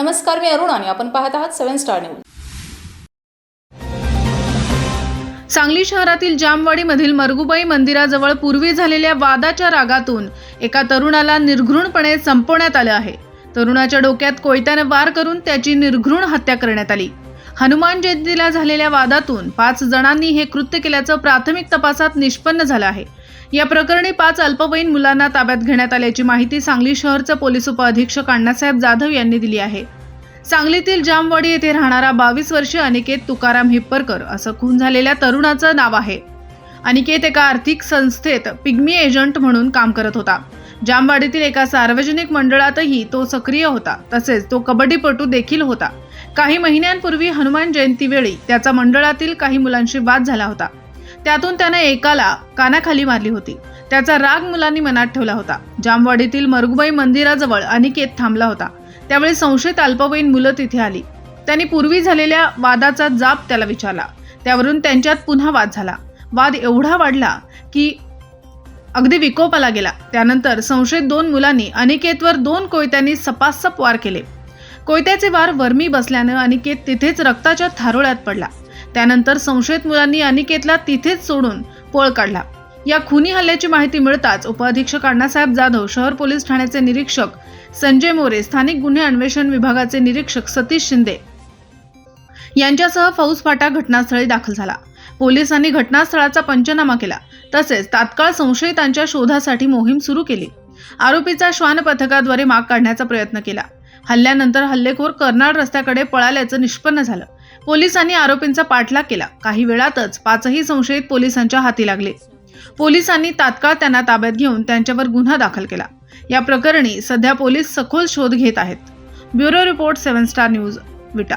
नमस्कार मी अरुण आणि आपण पाहत आहात सेव्हन स्टार न्यूज. सांगली शहरातील जामवाडीमधील मरगुबाई मंदिराजवळ पूर्वी झालेल्या वादाच्या रागातून एका तरुणाला निर्घृणपणे संपवण्यात आलं आहे. तरुणाच्या डोक्यात कोयत्याने वार करून त्याची निर्घृण हत्या करण्यात आली. हनुमान जयंतीला झालेल्या वादातून पाच जणांनी हे कृत्य केल्याचं प्राथमिक तपासात निष्पन्न झालं आहे. या प्रकरणी पाच अल्पवयीन मुलांना ताब्यात घेण्यात आल्याची माहिती सांगली शहरचे पोलीस उपअधीक्षक अण्णासाहेब जाधव यांनी दिली आहे. सांगलीतील जामवाडी येथे राहणारा बावीस वर्षीय अनिकेत तुकाराम हिप्परकर असं खून झालेल्या तरुणाचं नाव आहे. अनिकेत एका आर्थिक संस्थेत पिग्मी एजंट म्हणून काम करत होता. जामवाडीतील एका सार्वजनिक मंडळातही तो सक्रिय होता तसेच तो कबड्डीपटू देखील होता. काही महिन्यांपूर्वी हनुमान जयंतीवेळी त्याचा मंडळातील काही मुलांशी वाद झाला होता. त्यातून त्याने एकाला कानाखाली मारली होती. त्याचा राग मुलांनी मनात ठेवला होता. जामवाडीतील मरगुबाई मंदिराजवळ अनिकेत थांबला होता. त्यावेळी संशयित अल्पवयीन मुलं तिथे आली. त्यांनी पूर्वी झालेल्या वादाचा जाप त्याला विचारला. त्यावरून त्यांच्यात पुन्हा वाद झाला. वाद एवढा वाढला की अगदी विकोपाला गेला. त्यानंतर संशयित दोन मुलांनी अनिकेतवर दोन कोयत्यांनी सपासप वार केले. कोयत्याचे वार वर्मी बसल्यानं अनिकेत तिथेच रक्ताच्या थारोळ्यात पडला. त्यानंतर संशयित मुलांनी अनिकेतला तिथेच सोडून पळ काढला. या खुनी हल्ल्याची माहिती मिळताच उपअधीक्षक अण्णासाहेब जाधव शहर पोलीस ठाण्याचे निरीक्षक संजय मोरे स्थानिक गुन्हे अन्वेषण विभागाचे निरीक्षक सतीश शिंदे यांच्यासह फौज फाटा घटनास्थळी दाखल झाला. पोलिसांनी घटनास्थळाचा पंचनामा केला. तसेच तात्काळ संशयितांच्या शोधासाठी मोहीम सुरू केली. आरोपीचा श्वान पथकाद्वारे माग काढण्याचा प्रयत्न केला. हल्ल्यानंतर हल्लेखोर कर्नाड रस्त्याकडे पळाल्याचं निष्पन्न झालं. पोलिसांनी आरोपींचा पाठलाग केला. काही वेळातच पाचही संशयित पोलिसांच्या हाती लागले. पोलिसांनी तात्काळ त्यांना ताब्यात घेऊन त्यांच्यावर गुन्हा दाखल केला. या प्रकरणी सध्या पोलीस सखोल शोध घेत आहेत. Bureau report seven star news Vita.